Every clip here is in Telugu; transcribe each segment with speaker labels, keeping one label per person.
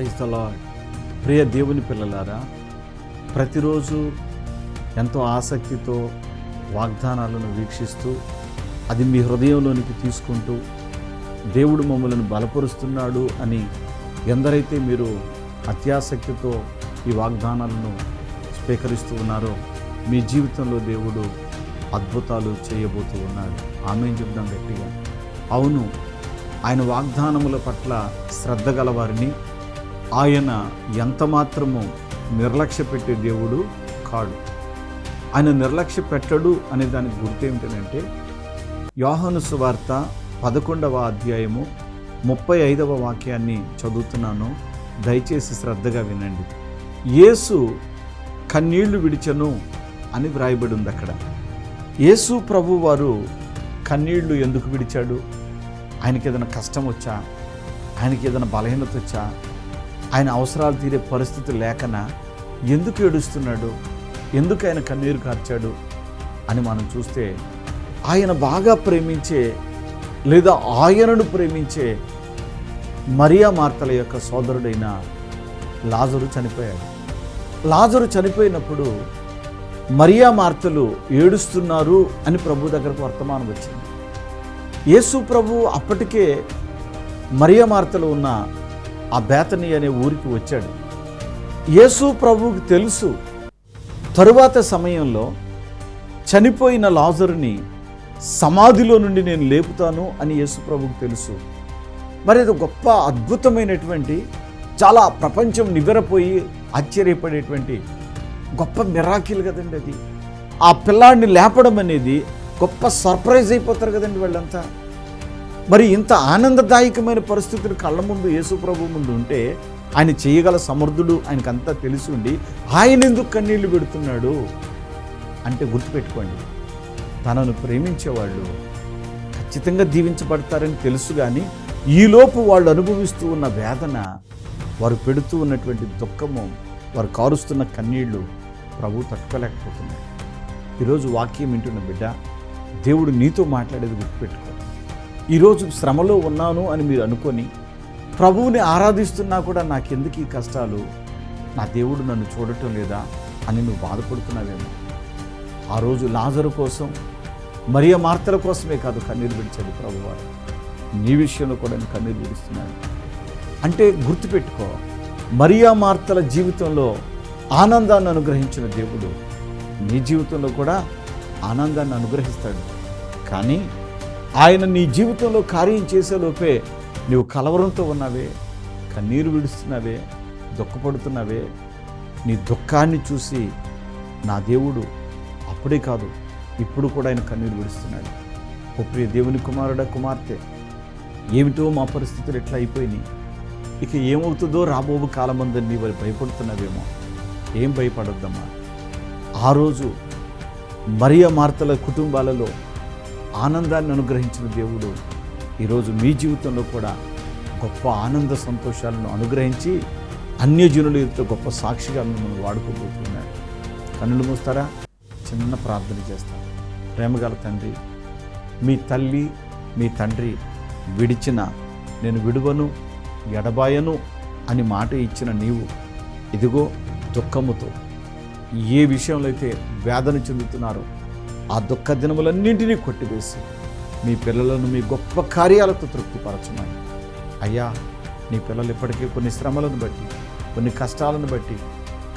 Speaker 1: ప్రైజ్ ద లాడ్ ప్రియ దేవుని పిల్లలారా ప్రతిరోజు ఎంతో ఆసక్తితో వాగ్దానాలను వీక్షిస్తూ అది మీ హృదయంలోనికి తీసుకుంటూ దేవుడు మమ్మల్ని బలపరుస్తున్నాడు అని ఎందరైతే మీరు అత్యాసక్తితో ఈ వాగ్దానాలను స్వీకరిస్తూ ఉన్నారో మీ జీవితంలో దేవుడు అద్భుతాలు చేయబోతూ ఉన్నాడు. ఆమె చెప్దాం గట్టిగా. అవును ఆయన వాగ్దానముల పట్ల శ్రద్ధ గలవారిని ఆయన ఎంత మాత్రము నిర్లక్ష్య పెట్టే దేవుడు కాడు. ఆయన నిర్లక్ష్య పెట్టడు అనే దానికి గుర్తు ఏమిటంటే యోహాను సువార్త పదకొండవ అధ్యాయము ముప్పై ఐదవ వాక్యాన్ని చదువుతున్నాను. దయచేసి శ్రద్ధగా వినండి. యేసు కన్నీళ్ళు విడిచను అని వ్రాయబడి ఉంది అక్కడ యేసు ప్రభు వారు కన్నీళ్ళు ఎందుకు విడిచాడు? ఆయనకి ఏదైనా కష్టం వచ్చా? ఆయనకి ఏదైనా బలహీనత వచ్చా? ఆయన అవసరాలు తీరే పరిస్థితి లేకనా ఎందుకు ఏడుస్తున్నాడు? ఎందుకు ఆయన కన్నీరు కార్చాడు అని మనం చూస్తే ఆయన బాగా ప్రేమించే లేదా ఆయనను ప్రేమించే మరియా మార్తల యొక్క సోదరుడైన లాజరు చనిపోయాడు. లాజరు చనిపోయినప్పుడు మరియా మార్తలు ఏడుస్తున్నారు అని ప్రభు దగ్గరకు వర్తమానం వచ్చింది. యేసు ప్రభు అప్పటికే మరియా మార్తలు ఉన్న ఆ బేతని అనే ఊరికి వచ్చాడు. యేసు ప్రభువుకి తెలుసు తరువాత సమయంలో చనిపోయిన లాజరుని సమాధిలో నుండి నేను లేపుతాను అని యేసు ప్రభువుకు తెలుసు. మరి అది గొప్ప అద్భుతమైనటువంటి చాలా ప్రపంచం నివ్వెరపోయి ఆశ్చర్యపడేటువంటి గొప్ప మిరాకిల్ కదండి అది ఆ పిల్లాడిని లేపడం అనేది గొప్ప సర్ప్రైజ్ అయిపోతారు కదండి వాళ్ళంతా. మరి ఇంత ఆనందదాయకమైన పరిస్థితులు కళ్ళ ముందు యేసుప్రభు ముందు ఉంటే ఆయన చేయగల సమర్థుడు ఆయనకంతా తెలిసి ఉండి ఆయన ఎందుకు కన్నీళ్ళు పెడుతున్నాడు అంటే గుర్తుపెట్టుకోండి. తనను ప్రేమించేవాళ్ళు ఖచ్చితంగా దీవించబడతారని తెలుసు కానీ ఈలోపు వాళ్ళు అనుభవిస్తూ ఉన్న వేదన వారు పెడుతూ ఉన్నటువంటి దుఃఖము వారు కారుస్తున్న కన్నీళ్ళు ప్రభు తట్టుకోలేకపోతున్నారు ఈరోజు వాక్యం వింటున్న బిడ్డ దేవుడు నీతో మాట్లాడేది గుర్తుపెట్టుకో. ఈరోజు శ్రమలో ఉన్నాను అని మీరు అనుకొని ప్రభువుని ఆరాధిస్తున్నా కూడా నాకెందుకు ఈ కష్టాలు? నా దేవుడు నన్ను చూడటం లేదా అని నువ్వు బాధపడుతున్నావేమో. ఆ రోజు లాజరు కోసం మరియ మార్తల కోసమే కాదు కన్నీరు విడిచాడు ప్రభువారు. నీ విషయంలో కూడా నేను కన్నీరు విడుస్తున్నాను. అంటే గుర్తుపెట్టుకో మరియా మార్తల జీవితంలో ఆనందాన్ని అనుగ్రహించిన దేవుడు నీ జీవితంలో కూడా ఆనందాన్ని అనుగ్రహిస్తాడు. కానీ ఆయన నీ జీవితంలో కార్యం చేసేలోపే నువ్వు కలవరంతో ఉన్నావే కన్నీరు విడుస్తున్నావే దుఃఖపడుతున్నావే. నీ దుఃఖాన్ని చూసి నా దేవుడు అప్పుడే కాదు ఇప్పుడు కూడా ఆయన కన్నీరు విడుస్తున్నాడు. ఓ ప్రియ దేవుని కుమారుడ కుమార్తె ఏమిటో మా పరిస్థితులు ఎట్లా అయిపోయినాయి? ఇక ఏమవుతుందో రాబోబు కాలమందని నీ వారు భయపడుతున్నావేమో? ఏం భయపడొద్దమ్మా? ఆ రోజు మరియ మార్తల కుటుంబాలలో ఆనందాన్ని అనుగ్రహించిన దేవుడు ఈరోజు మీ జీవితంలో కూడా గొప్ప ఆనంద సంతోషాలను అనుగ్రహించి అన్యజనుల ఎదుట గొప్ప సాక్షిగా మిమ్మల్ని వాడుకోబోతున్నాడు. కన్నులు మూస్తారా? చిన్న ప్రార్థన చేస్తాను. ప్రేమగల తండ్రి మీ తల్లి మీ తండ్రి విడిచిన నేను విడువను ఎడబాయను అని మాట ఇచ్చిన నీవు ఇదిగో దుఃఖముతో ఏ విషయంలో అయితే వేదన చెందుతున్నారో ఆ దుఃఖ దినములన్నింటినీ కొట్టివేసి మీ పిల్లలను మీ గొప్ప కార్యాలతో తృప్తిపరచమని. అయ్యా నీ పిల్లలు ఇప్పటికే కొన్ని శ్రమలను బట్టి కొన్ని కష్టాలను బట్టి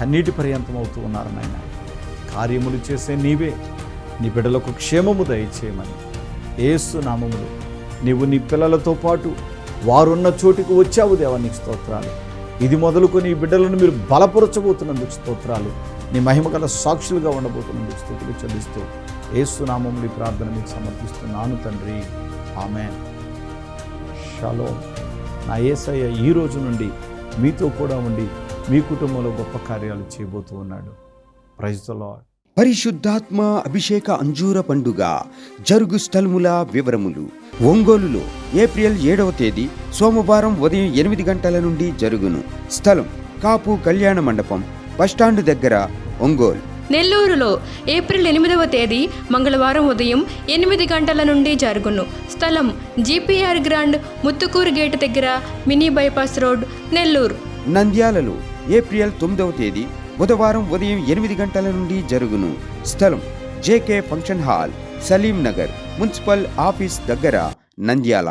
Speaker 1: కన్నీటి పర్యంతం అవుతూ ఉన్నారు నాయన కార్యములు చేసే నీవే నీ బిడ్డలకు క్షేమము దయచేయమని. ఏసు నామములు నీవు నీ పిల్లలతో పాటు వారున్న చోటికి వచ్చావు దేవా స్తోత్రాలు. ఇది మొదలుకొని ఈ బిడ్డలను మీరు బలపరచబోతున్నందుకు స్తోత్రాలు. నీ మహిమ గల సాక్షులుగా ఉండబోతున్నందుకు స్థుతులు చెల్లిస్తూ ఏసునామంలో ప్రార్థన మీకు సమర్పిస్తున్నాను తండ్రి. ఆమె షలో. నా ఏసయ్య ఈ రోజు నుండి మీతో కూడా ఉండి మీ కుటుంబంలో గొప్ప కార్యాలు చేయబోతూ ఉన్నాడు. ప్రజలో
Speaker 2: పరిశుద్ధాత్మ అభిషేక అంజూర పండుగ జరుగు స్థలముల వివరములు. ఒంగోలులో ఏప్రిల్ ఏడవ తేదీ సోమవారం ఉదయం ఎనిమిది గంటల నుండి జరుగును. స్థలం కాపు కళ్యాణ మండపం బస్టాండ్ దగ్గర ఒంగోలు.
Speaker 3: నెల్లూరులో ఏప్రిల్ ఎనిమిదవ తేదీ మంగళవారం ఉదయం ఎనిమిది గంటల నుండి జరుగును. స్థలం జీపీఆర్ గ్రాండ్ ముత్తుకూరు గేట్ దగ్గర మినీ బైపాస్ రోడ్ నెల్లూరు.
Speaker 2: నంద్యాలలో ఏప్రిల్ తొమ్మిదవ తేదీ బుధవారం ఉదయం ఎనిమిది గంటల నుండి జరుగును. స్థలం JK function hall Saleem Nagar municipal office దగ్గర Nandyal.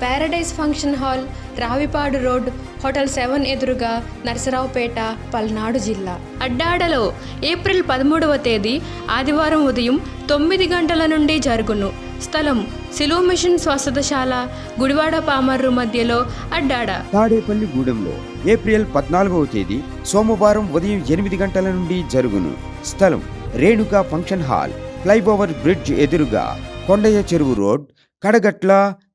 Speaker 3: paradise function hall Ravipadu road hotel seven ఎదురుగా నర్సరావుపేట పల్నాడు జిల్లా. అడ్డాడలో ఏప్రిల్ పదమూడవ తేదీ ఆదివారం ఉదయం తొమ్మిది గంటల నుండి జరుగును. స్థలం సిలువ మిషన్ స్వస్థతశాల గుడివాడ పామర్రు మధ్యలో అడ్డాడ.
Speaker 2: తాడేపల్లి గూడెంలో ఏప్రిల్ పద్నాలుగవ తేదీ సోమవారం ఉదయం ఎనిమిది గంటల నుండి జరుగును. స్థలం Renuka function hall flyover bridge ఎదురుగా కొండయ్య చెరువు రోడ్ కడగట్ల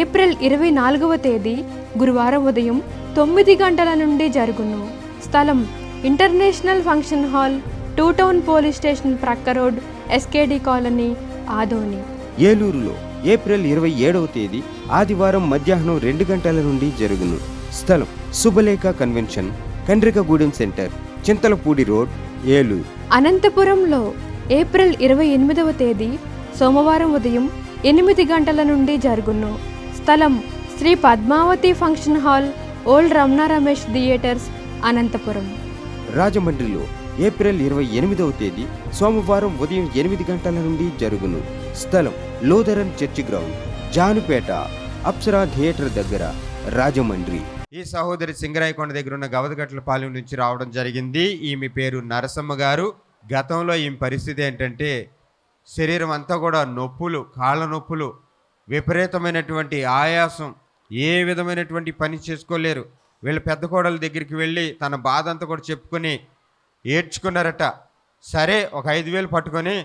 Speaker 3: ఏప్రిల్ ఇరవై నాలుగవ తేదీ గురువారం ఉదయం తొమ్మిది గంటల నుండి జరుగును. స్థలం international function hall two town police station ప్రక్క రోడ్ ఎస్కేడి కాలనీ ఆదోని.
Speaker 2: ఏలూరులో ఏప్రిల్ ఇరవై ఏడవ తేదీ ఆదివారం మధ్యాహ్నం రెండు గంటల నుండి జరుగును. స్థలం Subhalekha convention Kandrikagudem centre Chintalapudi road Eluru.
Speaker 3: అనంతపురంలో ఏప్రిల్ ఇరవై ఎనిమిదవ తేదీ సోమవారం ఉదయం ఎనిమిది గంటల నుండి జరుగును. స్థలం Sri Padmavathi function hall old Ramana Ramesh theatres Anantapur.
Speaker 2: రాజమండ్రిలో ఏప్రిల్ ఇరవై ఎనిమిదవ తేదీ సోమవారం ఉదయం ఎనిమిది గంటల నుండి జరుగును. స్థలం Lutheran church ground Janupeta Apsara theatre దగ్గర రాజమండ్రి.
Speaker 4: ఈ సహోదరి సింగరాయకొండ దగ్గర ఉన్న గవదగట్ల పాలెం నుంచి రావడం జరిగింది. ఈమె పేరు నరసమ్మ గారు. గతంలో ఈమె పరిస్థితి ఏంటంటే శరీరం అంతా కూడా నొప్పులు కాళ్ళ నొప్పులు విపరీతమైనటువంటి ఆయాసం ఏ విధమైనటువంటి పని చేసుకోలేరు. వీళ్ళ పెద్ద కోడల దగ్గరికి వెళ్ళి తన బాధ అంతా కూడా చెప్పుకొని ఏడ్చుకున్నారట. సరే ఒక ఐదు వేలు పట్టుకొని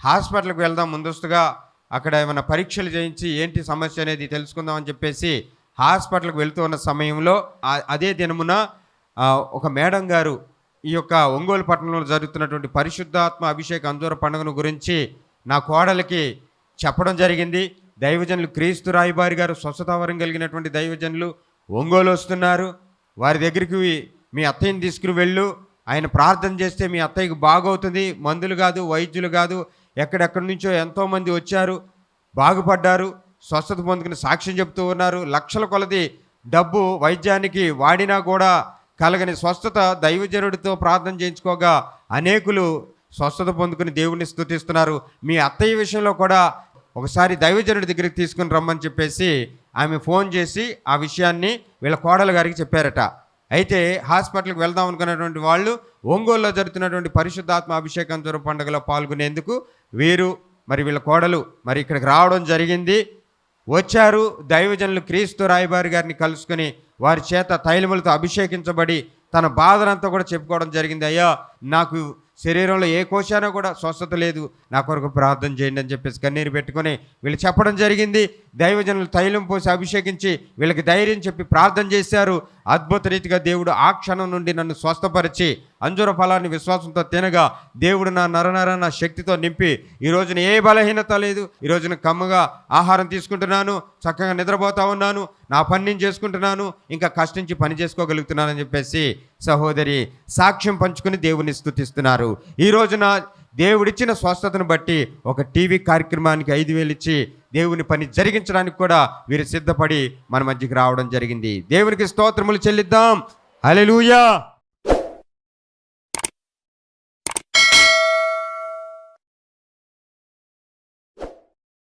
Speaker 4: హాస్పిటల్కి వెళ్దాం ముందస్తుగా అక్కడ ఏమైనా పరీక్షలు చేయించి ఏంటి సమస్య అనేది తెలుసుకుందామని చెప్పేసి హాస్పిటల్కి వెళ్తూ ఉన్న సమయంలో అదే దినమున ఒక మేడం గారు ఈ యొక్క ఒంగోలు పట్టణంలో జరుగుతున్నటువంటి పరిశుద్ధాత్మ అభిషేక అంజూర పండుగను గురించి నా కోడలికి చెప్పడం జరిగింది. దైవజనులు క్రీస్తు రాయబారి గారు స్వస్థతావరం కలిగినటువంటి దైవజనులు ఒంగోలు వస్తున్నారు వారి దగ్గరికి మీ అత్తయ్యని తీసుకుని వెళ్ళు. ఆయన ప్రార్థన చేస్తే మీ అత్తయ్యకి బాగవుతుంది. మందులు కాదు వైద్యులు కాదు. ఎక్కడెక్కడి నుంచో ఎంతోమంది వచ్చారు. బాగుపడ్డారు. స్వస్థత పొందుకుని సాక్ష్యం చెబుతూ ఉన్నారు. లక్షల కొలది డబ్బు వైద్యానికి వాడినా కూడా కలగని స్వస్థత దైవజనుడితో ప్రార్థన చేయించుకోగా అనేకులు స్వస్థత పొందుకుని దేవుణ్ణి స్థుతిస్తున్నారు మీ అత్తయ్య విషయంలో కూడా ఒకసారి దైవజనుడి దగ్గరికి తీసుకుని రమ్మని చెప్పేసి ఆమె ఫోన్ చేసి ఆ విషయాన్ని వీళ్ళ కోడలు గారికి చెప్పారట. అయితే హాస్పిటల్కి వెళ్దాం అనుకున్నటువంటి వాళ్ళు ఒంగోలులో జరుగుతున్నటువంటి పరిశుద్ధాత్మ అభిషేకం జ్వర పండుగలో పాల్గొనేందుకు వీరు మరి వీళ్ళ కోడలు మరి ఇక్కడికి రావడం జరిగింది. వచ్చారు దైవజనులు క్రీస్తు రాయబారి గారిని కలుసుకొని వారి చేత తైలములతో అభిషేకించబడి తన బాధనంతా కూడా చెప్పుకోవడం జరిగింది. అయ్యా నాకు శరీరంలో ఏ కోశానో కూడా స్వస్థత లేదు. నా కొరకు ప్రార్థన చేయండి అని చెప్పేసి కన్నీరు పెట్టుకొని వీళ్ళు చెప్పడం జరిగింది. దైవజనులు తైలం పోసి అభిషేకించి వీళ్ళకి ధైర్యం చెప్పి ప్రార్థన చేశారు. అద్భుత రీతిగా దేవుడు ఆ క్షణం నుండి నన్ను స్వస్థపరిచి అంజుర ఫలాన్ని విశ్వాసంతో తినగా దేవుడు నా నరనర నా శక్తితో నింపి ఈ రోజున ఏ బలహీనత లేదు. ఈ రోజున కమ్మగా ఆహారం తీసుకుంటున్నాను. చక్కగా నిద్రపోతా ఉన్నాను. నా పని నేను చేసుకుంటున్నాను. ఇంకా కష్టించి పని చేసుకోగలుగుతున్నానని చెప్పేసి సహోదరి సాక్ష్యం పంచుకుని దేవుని స్థుతిస్తున్నారు. ఈ రోజున దేవుడిచ్చిన స్వస్థతను బట్టి ఒక టీవీ కార్యక్రమానికి ఐదు వేలు ఇచ్చి దేవుని పని జరిగించడానికి కూడా వీరు సిద్ధపడి మన మధ్యకి రావడం జరిగింది. దేవునికి స్తోత్రములు చెల్లిద్దాం. అలెలుయా